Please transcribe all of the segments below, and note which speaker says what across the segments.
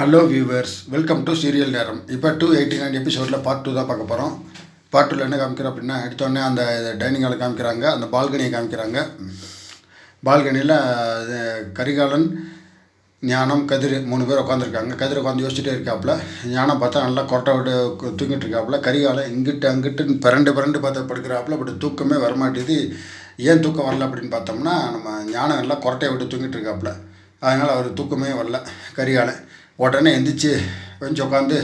Speaker 1: Hello viewers welcome to serial நேரம் இப்போ two eighty nine எபிசோடில் பார்ட் டூ தான் பார்க்க போகிறோம் பார்ட் டூவில் என்ன காமிக்கிறோம் அப்படின்னா எடுத்தோடனே அந்த டைனிங் ஹாலை காமிக்கிறாங்க அந்த பால்கனியை காமிக்கிறாங்க. பால்கனியில் கரிகாலன் ஞானம் கதிர் மூணு பேர் உட்காந்துருக்காங்க கதிர் உட்காந்து யோசிச்சுட்டே இருக்காப்புல. ஞானம் பார்த்தா நல்லா கொரட்டை விட்டு தூங்கிட்டு இருக்காப்புல. கரிகாலம் இங்கிட்டு அங்கிட்டு பிறண்டு பிறண்டு பார்த்து படுக்கிறாப்புல. அப்படி தூக்கமே வரமாட்டேது ஏன் தூக்கம் வரல அப்படின்னு பார்த்தோம்னா நம்ம ஞானம் நல்லா கொரட்டையை விட்டு தூங்கிட்டு இருக்காப்புல. அதனால் அவர் தூக்கமே வரல. கரிகாலன் உடனே எந்திரிச்சு கொஞ்சம் உட்காந்து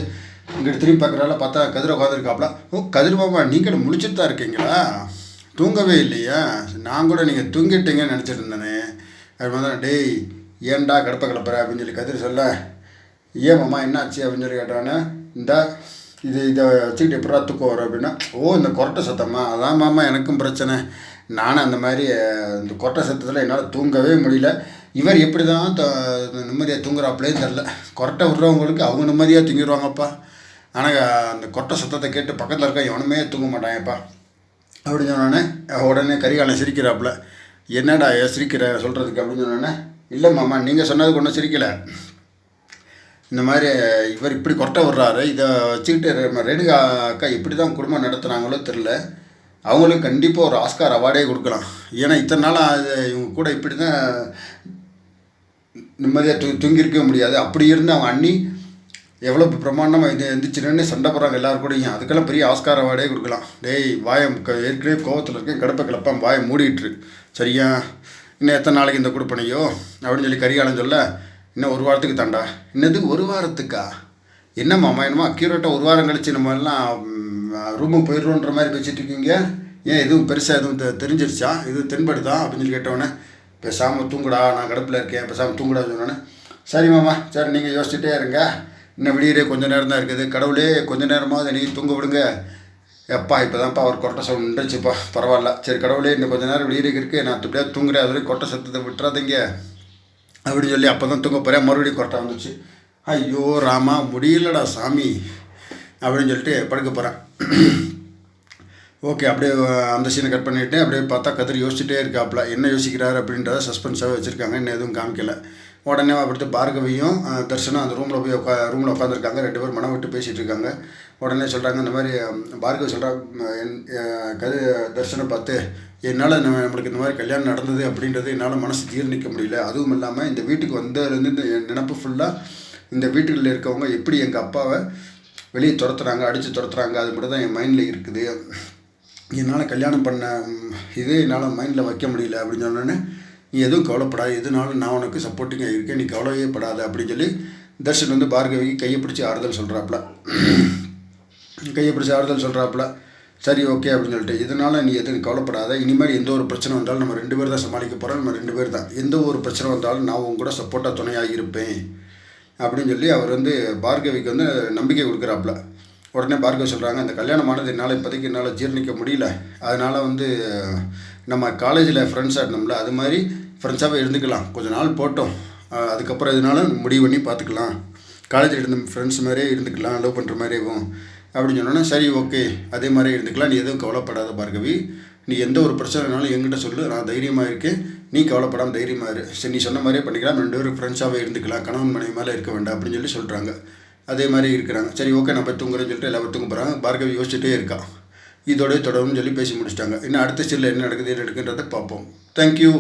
Speaker 1: இங்கிட்டு திரும்பி பார்க்குறால பார்த்தா கதிர் உட்காந்துருக்காப்புல ஓ கதிர் பாபா நீங்கள் முழிச்சிட்டு தான் இருக்கீங்களா? தூங்கவே இல்லையா? நான் கூட நீங்கள் தூங்கிட்டீங்கன்னு நினச்சிட்டு இருந்தேனே. அது மாதிரி டேய் ஏன்டா கடப்ப கிளப்புற அப்படின்னு சொல்லி கதிர் சொல்ல ஏன் மாமா என்னாச்சு? அப்படின்னு சொல்லி கேட்டானே இந்த இது இதை வச்சுக்கிட்டு எப்படா தூக்கம் வரும்? அப்படின்னா ஓ இந்த கொரட்டை சத்தமா? அதான் மாமா எனக்கும் பிரச்சனை. நானும் அந்த மாதிரி இந்த கொரட்டை சத்தத்தில் என்னால் தூங்கவே முடியல. இவர் எப்படி தான் நிம்மதியாக தூங்குறாப்புலேயும் தெரில கொரட்டை விடுறவங்களுக்கு அவங்க நிம்மதியாக தூங்கிடுவாங்கப்பா. ஆனால் அந்த கொட்டை சத்தத்தை கேட்டு பக்கத்தில் இருக்க எவனுமே தூங்க மாட்டாங்கப்பா. அப்படின்னு சொன்னோடனே உடனே கரிகாலன் சிரிக்கிறாப்புல. என்னடா ஏ சிரிக்கிற? சொல்கிறதுக்கு அப்படின்னு சொன்னோடனே இல்லை மாமா நீங்கள் சொன்னதுக்கு ஒன்றும் சிரிக்கலை. இந்த மாதிரி இவர் இப்படி கொட்டை விடுறாரு. இதை வச்சுக்கிட்டு ரேணுகா அக்கா இப்படி தான் குடும்பம் நடத்துகிறாங்களோ தெரில அவங்களுக்கு கண்டிப்பாக ஒரு ஆஸ்கார் அவார்டே கொடுக்கலாம். ஏன்னா இத்தனை நாளாக அது இவங்க கூட இப்படி தான் நிம்மதியாக தூ தூங்கியிருக்கவே முடியாது. அப்படி இருந்து அவங்க அண்ணி எவ்வளோ பிரமாண்டமாக இது எந்திரிச்சிருன்னு சண்டை போடுறாங்க எல்லாரும் கூடயும். அதுக்கெல்லாம் பெரிய ஆஸ்கார் அவார்டே கொடுக்கலாம். டேய் வாயம் க ஏற்கனவே கோவத்தில் இருக்கேன் கிடப்பை கிளப்பான் வாயை மூடிட்டுரு சரியா? இன்னும் எத்தனை நாளைக்கு இந்த கொடுப்பனையோ அப்படின்னு சொல்லி கரிகாலம் சொல்ல இன்னும் ஒரு வாரத்துக்கு தாண்டா. என்னது ஒரு வாரத்துக்கா? என்ன மாமா என்னமோ அக்யூரேட்டாக ஒரு வாரம் கழிச்சு நம்ம எல்லாம் ரூமுக்கு போயிடுறோன்ற மாதிரி பேசிகிட்டு இருக்கீங்க. ஏன் எதுவும் பெருசாக எதுவும் தெ- தெரிஞ்சிருச்சா? இது தென்படுதா? அப்படின்னு சொல்லி கேட்டவொடனே பேசாமல் தூங்குடா நான் கடப்பில் இருக்கேன் பேசாமல் தூங்குடான்னு சொன்னோன்னே சரி மாமா சரி நீங்கள் யோசிச்சுட்டே இருங்க. இன்னும் விடியறே கொஞ்சம் நேரம் தான் இருக்குது. கடவுளே கொஞ்ச நேரமாவது நீ தூங்க விடுங்க. எப்பா இப்போ தான்ப்பா அவர் கொட்டை சவுண்ட் நின்றுச்சுப்பா. பரவாயில்ல. சரி கடவுளே இன்னும் கொஞ்சம் நேரம் விடியறே இருக்குது நான் இப்படியே தூங்குறேன். அது வரைக்கும் கொட்டை சத்தத்தை விட்டுறாதீங்க. அப்படின்னு சொல்லி அப்போ தான் தூங்க போகிறேன் மறுபடியும் கொட்டை வந்துச்சு. ஐயோ ராமா முடியலடா சாமி. அப்படின்னு சொல்லிட்டு படுக்க போகிறேன் ஓகே அப்படியே அந்த சீனை கட் பண்ணிவிட்டு அப்படியே பார்த்தா கதிர் யோசிச்சுட்டே இருக்காப்புல என்ன யோசிக்கிறார் அப்படின்றத சஸ்பென்ஸாகவே வச்சுருக்காங்க. இன்னும் எதுவும் காமிக்கல. உடனே அப்படி பார்கவியும் தர்ஷனும் அந்த ரூமில் போய் உட்கா ரூமில் உட்காந்துருக்காங்க ரெண்டு பேரும் மனம் விட்டு பேசிகிட்டு இருக்காங்க. உடனே சொல்கிறாங்க இந்த மாதிரி பார்கவி சொல்கிறாங்க என் கது தர்ஷனை பார்த்து என்னால் நம்மளுக்கு இந்த மாதிரி கல்யாணம் நடந்தது அப்படின்றது என்னால் மனசு ஜீர்ணிக்க முடியல. அதுவும் இல்லாமல் இந்த வீட்டுக்கு வந்ததுலேருந்து இந்த என் நினப்பு ஃபுல்லாக இந்த வீட்டுகளில் இருக்கவங்க எப்படி எங்கள் அப்பாவை வெளியே துரத்துறாங்க அடித்து துரத்துறாங்க அது மட்டும் தான் என் மைண்டில் இருக்குது. என்னால் கல்யாணம் பண்ண இது என்னால் மைண்டில் வைக்க முடியல அப்படின்னு சொன்னோன்னே நீ எதுவும் கவலைப்படாது எதுனாலும் நான் உனக்கு சப்போர்ட்டிங்காக இருக்கேன் நீ கவலையே படாத அப்படின்னு சொல்லி தர்ஷன் வந்து பார்கவிக்கு கையை பிடிச்சி ஆறுதல் சொல்கிறாப்புல கையை பிடிச்சி ஆறுதல் சொல்கிறாப்புல சரி ஓகே அப்படின்னு சொல்லிட்டு இதனால் நீ எதுவும் கவலைப்படாத இனிமேல் எந்த ஒரு பிரச்சனை வந்தாலும் நம்ம ரெண்டு பேர் தான் சமாளிக்க போகிறோம் நம்ம ரெண்டு பேர் தான். எந்த ஒரு பிரச்சனை வந்தாலும் நான் உங்க கூட சப்போர்ட்டாக துணையாக இருப்பேன் அப்படின்னு சொல்லி அவர் வந்து பார்கவிக்கு வந்து நம்பிக்கை கொடுக்குறாப்புல. உடனே பார்க்க சொல்கிறாங்க அந்த கல்யாணமானது என்னால் இப்போதைக்கு என்னால் ஜீர்ணிக்க முடியல. அதனால் வந்து நம்ம காலேஜில் ஃப்ரெண்ட்ஸாக இருந்தோம்ல அது மாதிரி ஃப்ரெண்ட்ஸாகவே இருந்துக்கலாம். கொஞ்ச நாள் போட்டோம். அதுக்கப்புறம் எதுனாலும் முடிவு பண்ணி பார்த்துக்கலாம். காலேஜில் இருந்த ஃப்ரெண்ட்ஸ் மாதிரியே இருந்துக்கலாம். லவ் பண்ணுற மாதிரியும் அப்படின்னு சொன்னோன்னே சரி ஓகே அதே மாதிரி இருந்துக்கலாம். நீ எதுவும் கவலைப்படாத பார்கவி. நீ எந்த ஒரு பிரச்சனைனாலும் என்கிட்ட சொல்லு. நான் தைரியமாக இருக்கேன். நீ கவலைப்படாமல் தைரியமாக இரு. சரி நீ சொன்ன மாதிரியே பண்ணிக்கலாம். ரெண்டு பேரும் ஃப்ரெண்ட்ஸாகவே இருந்துக்கலாம். கணவன் மனைவி மேலே இருக்க வேண்டாம். அப்படின்னு சொல்லி சொல்கிறாங்க அதே மாதிரி இருக்கிறாங்க. சரி ஓகே நம்ம தூங்குறேன்னு சொல்லிட்டு எல்லாரும் தூங்க போகிறாங்க பார்கவி யோசிச்சுட்டே இருக்கா. இதோடய தொடரும்னு சொல்லி பேசி முடிச்சிட்டாங்க. இன்னும் அடுத்த சீரில் என்ன நடக்குது என்ன நடக்குன்றதை பார்ப்போம். தேங்க்யூ